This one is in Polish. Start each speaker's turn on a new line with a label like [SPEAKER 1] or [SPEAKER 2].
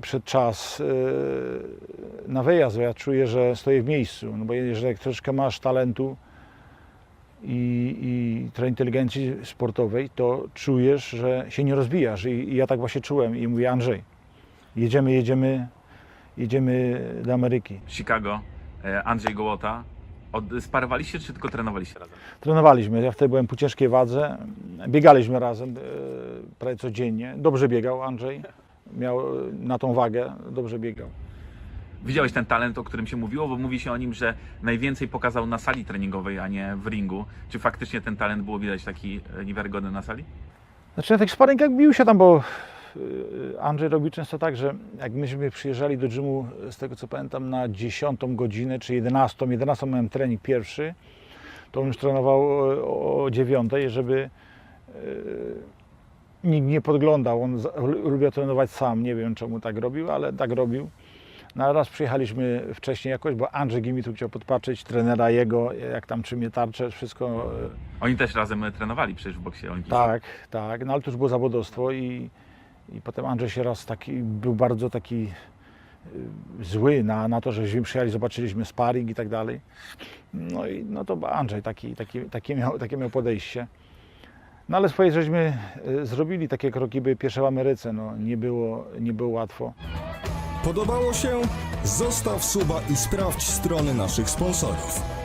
[SPEAKER 1] przed czas e, na wyjazd, bo ja czuję, że stoję w miejscu. No bo jeżeli jak troszeczkę masz talentu i, i trochę inteligencji sportowej, to czujesz, że się nie rozwijasz. I, I ja tak właśnie czułem i mówię, Andrzej, jedziemy, jedziemy, jedziemy do Ameryki.
[SPEAKER 2] Chicago, e, Andrzej Gołota. Od, sparowaliście czy tylko trenowaliście razem?
[SPEAKER 1] Trenowaliśmy, ja wtedy byłem po ciężkiej wadze, biegaliśmy razem e, prawie codziennie. Dobrze biegał Andrzej, miał e, na tą wagę, dobrze biegał.
[SPEAKER 2] Widziałeś ten talent, o którym się mówiło, bo mówi się o nim, że najwięcej pokazał na sali treningowej, a nie w ringu. Czy faktycznie ten talent było widać taki e, niewiarygodny na sali?
[SPEAKER 1] Znaczy na tych sparingach bił się tam, bo y, Andrzej robił często tak, że jak myśmy przyjeżdżali do gymu, z tego co pamiętam, na 10 godzinę czy 11, 11 miałem trening pierwszy, to on już trenował o, o 9, żeby nikt nie podglądał. On lubił trenować sam, nie wiem czemu tak robił, ale tak robił. No raz przyjechaliśmy wcześniej jakoś, bo Andrzej Gimitu chciał podpatrzeć trenera jego, jak tam trzymie tarczę, wszystko y,
[SPEAKER 2] Oni też razem e, trenowali przecież w boksie olimpijskim.
[SPEAKER 1] tak, tak, no ale to już było zawodowstwo i, i potem Andrzej się raz taki, był bardzo taki y, zły na, na to, żeśmy przyjechali, zobaczyliśmy sparring i tak dalej. No i no to Andrzej taki, taki, takie, miał, takie miał podejście. No ale swoje żeśmy y, zrobili takie kroki, by pierwsze w Ameryce, no nie było, nie było łatwo.
[SPEAKER 3] Podobało się? Zostaw suba i sprawdź strony naszych sponsorów.